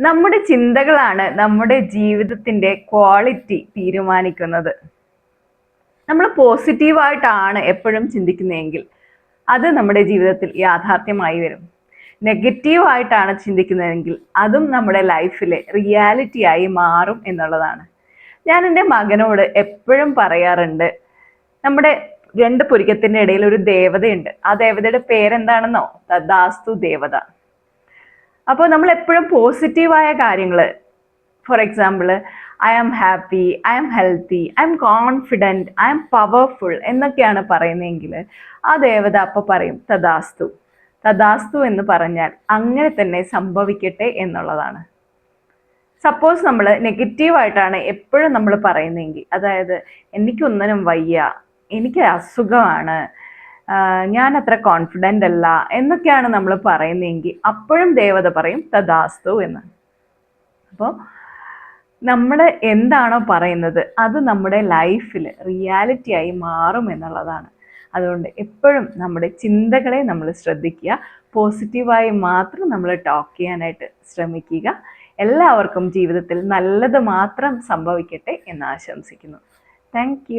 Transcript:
നമ്മുടെ ചിന്തകളാണ് നമ്മുടെ ജീവിതത്തിന്റെ ക്വാളിറ്റി തീരുമാനിക്കുന്നത്. നമ്മൾ പോസിറ്റീവായിട്ടാണ് എപ്പോഴും ചിന്തിക്കുന്നതെങ്കിൽ അത് നമ്മുടെ ജീവിതത്തിൽ യാഥാർത്ഥ്യമായി വരും. നെഗറ്റീവായിട്ടാണ് ചിന്തിക്കുന്നതെങ്കിൽ അതും നമ്മുടെ ലൈഫിലെ റിയാലിറ്റി ആയി മാറും എന്നുള്ളതാണ്. ഞാൻ എന്റെ മകനോട് എപ്പോഴും പറയാറുണ്ട് നമ്മുടെ രണ്ട് പുരികത്തിന്റെ ഇടയിൽ ഒരു ദേവതയുണ്ട്. ആ ദേവതയുടെ പേരെന്താണെന്നോ? തദാസ്തു ദേവത. അപ്പോൾ നമ്മൾ എപ്പോഴും പോസിറ്റീവായ കാര്യങ്ങൾ for example I am happy I am healthy I am confident I am powerful എന്നൊക്കെയാണ് പറയുന്നതെങ്കിൽ ആ ദേവത അപ്പോൾ പറയും തഥാസ്തു തഥാസ്തു എന്ന് പറഞ്ഞാൽ അങ്ങനെ തന്നെ സംഭവിക്കട്ടെ എന്നുള്ളതാണ്. സപ്പോസ് നമ്മൾ നെഗറ്റീവായിട്ടാണ് എപ്പോഴും നമ്മൾ പറയുന്നതെങ്കിൽ അതായത് എനിക്കൊന്നിനും വയ്യ എനിക്ക് അസുഖമാണ് ഞാൻ അത്ര കോൺഫിഡന്റ് അല്ല എന്നൊക്കെയാണ് നമ്മൾ പറയുന്നതെങ്കിൽ അപ്പോഴും ദേവത പറയും തദാസ്തു എന്ന്. അപ്പോൾ നമ്മൾ എന്താണോ പറയുന്നത് അത് നമ്മുടെ ലൈഫിൽ റിയാലിറ്റി ആയി മാറും എന്നുള്ളതാണ്. അതുകൊണ്ട് എപ്പോഴും നമ്മുടെ ചിന്തകളെ നമ്മൾ ശ്രദ്ധിക്കുക പോസിറ്റീവായി മാത്രം നമ്മൾ ടോക്ക് ചെയ്യാനായിട്ട് ശ്രമിക്കുക. എല്ലാവർക്കും ജീവിതത്തിൽ നല്ലത് മാത്രം സംഭവിക്കട്ടെ എന്ന് ആശംസിക്കുന്നു. താങ്ക്